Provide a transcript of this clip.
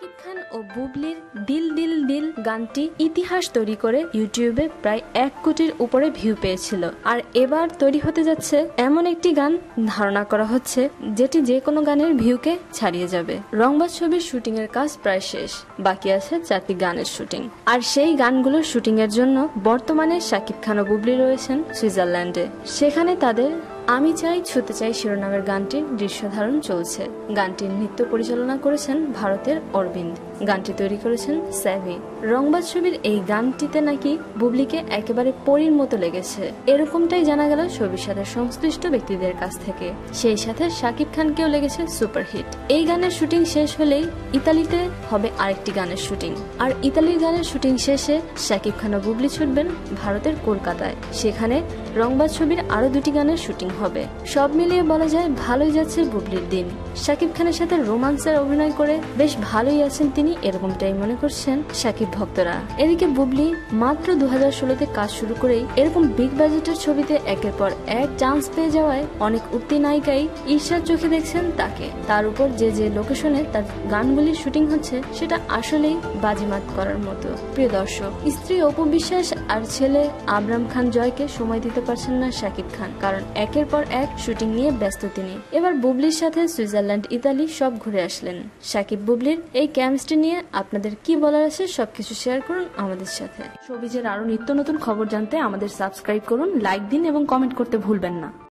শাকিব খান ও বুবলির দিল দিল দিল গানটি ইতিহাস তৈরি করে ইউটিউবে প্রায় এক কোটির উপরে ভিউ পেয়েছিল। আর এবার তৈরি হতে যাচ্ছে এমন একটি গান ধারণা করা হচ্ছে যেটি যে কোনো গানের ভিউকে ছাড়িয়ে যাবে। রংবাজ ছবির শুটিং এর কাজ প্রায় শেষ, বাকি আছে চারটি গানের শুটিং। আর সেই গানগুলোর শুটিং এর জন্য বর্তমানে শাকিব খান ও বুবলি রয়েছেন সুইজারল্যান্ডে। সেখানে তাদের আমি চাই ছুতে চাই শিরোনামের গানটির দৃশ্য ধারণ চলছে। গানটির নৃত্য পরিচালনা করেছেন ভারতের অরবিন্দ। গানটি তৈরি করেছেন স্যাভি। রংবাজ ছবির এই গানটিতে নাকি বুবলিকে একেবারে পরীর মতো লেগেছে। এরকমটাই জানা গেল ছবির সাথে সংশ্লিষ্ট ব্যক্তিদের কাছ থেকে। সেই সাথে শাকিব খানকেও লেগেছে সুপারহিট। এই গানের শুটিং শেষ হলেই ইতালিতে হবে আরেকটি গানের শুটিং। আর ইতালির গানের শুটিং শেষে শাকিব খান ও বুবলি ছুটবেন ভারতের কলকাতায়। সেখানে রংবাজ ছবির আরও দুটি গানের শুটিং হবে। সব মিলিয়ে বলা যায় ভালোই যাচ্ছে বুবলির দিন। শাকিব খানের সাথে রোমান্সের অভিনয় করে বেশ ভালোই আছেন তিনি এরকমটাই মনে করছেন শাকিব ভক্তরা। এদিকে বুবলি মাত্র দু হাজার ষোলোতে কাজ শুরু করেই এরকম বিগ বাজেটের ছবিতে একের পর এক চান্স পেয়ে যাওয়ায় অনেক উত্তি নায়িকাই ঈর্ষার চোখে দেখছেন তাকে। তার উপর যে যে লোকেশনে তার গানগুলির শুটিং হচ্ছে সেটা আসলেই বাজিমাত করার মতো। প্রিয় দর্শক, স্ত্রী অপু বিশ্বাস আর ছেলে আবরাম খান জয়কে সময় দিতে পারছেন না শাকিব খান, কারণ একের পর এক শুটিং নিয়ে ব্যস্ত তিনি। এবার বুবলির সাথে সুইজারল্যান্ড, ইতালি সব ঘুরে আসলেন। সাকিব বুবলির এই কেমিস্ট্রি নিয়ে আপনাদের কি বলার আছে সবকিছু শেয়ার করুন আমাদের সাথে। সবিজের আরও নিত্য নতুন খবর জানতে আমাদের সাবস্ক্রাইব করুন, লাইক দিন এবং কমেন্ট করতে ভুলবেন না।